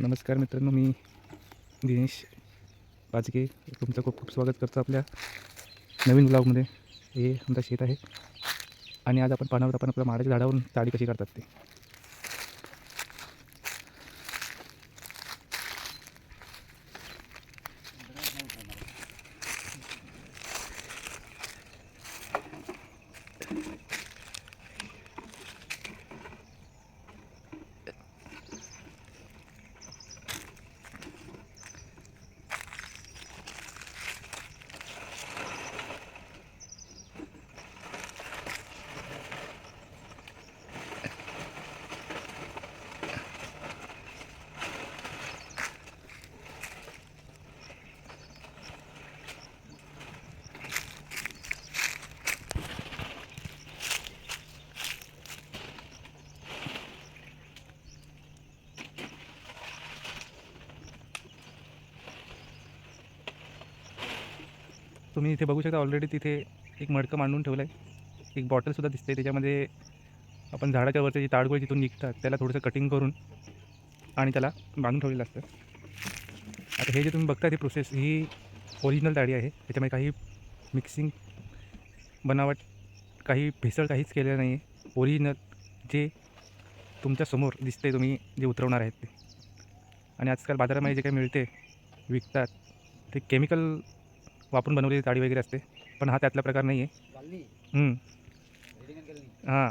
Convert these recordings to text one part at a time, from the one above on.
नमस्कार मित्रांनो मी दिनेश पाचके तुमचं खूप खूप स्वागत करतो आपल्या नवीन ब्लॉगमध्ये हे आमचं शेत आहे आणि आज आपण पाण्यावर आपण आपल्या माडाच्या झाडावरून ताडी कशी काढतात ते. तुम्ही इथे बघू शकता ऑलरेडी तिथे एक मडकं मांडून ठेवलं आहे एक बॉटलसुद्धा दिसते त्याच्यामध्ये आपण झाडाच्या वरचे जे ताडगोळे जिथून निघतात त्याला थोडंसं कटिंग करून आणि त्याला बांधून ठेवलेलं असतं. आता हे जे तुम्ही बघता ती प्रोसेस ही ओरिजिनल ताडी आहे. त्याच्यामध्ये काही मिक्सिंग बनावट काही भेसळ काहीच केलेलं नाही आहे ओरिजिनल जे तुमच्यासमोर दिसते तुम्ही जे उतरवणार आहेत ते. आणि आजकाल बाजारामध्ये जे काही मिळते विकतात ते केमिकल वापरून बनवलेली ताडी वगैरे असते पण हा त्यातला प्रकार नाही आहे हां.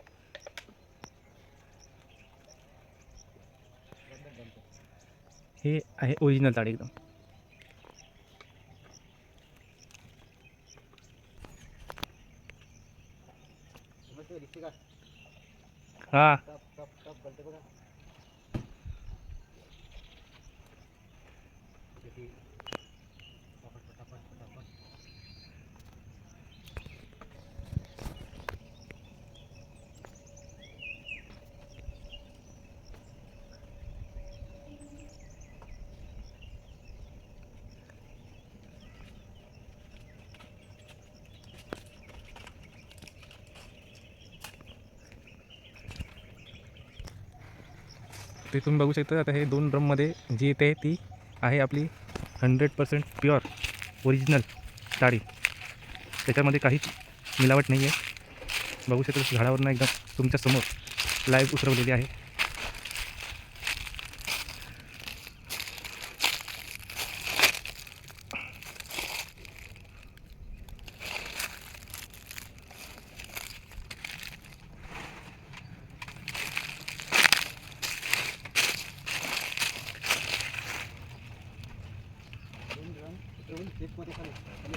हे आहे ओरिजिनल ताडी एकदम. हा. दिसते का ते तुम्ही बघू शकता आता हे दोन ड्रममध्ये जी येते ती आहे आपली हंड्रेड पर्सेंट प्युअर ओरिजिनल ताडी त्याच्यामध्ये काहीच मिलावट नाही आहे बघू शकता झाडावरनं एकदम तुमच्यासमोर लाईव्ह उतरवलेली आहे. दोन ड्रम उतरवून फ्रीजमध्ये खाली खाली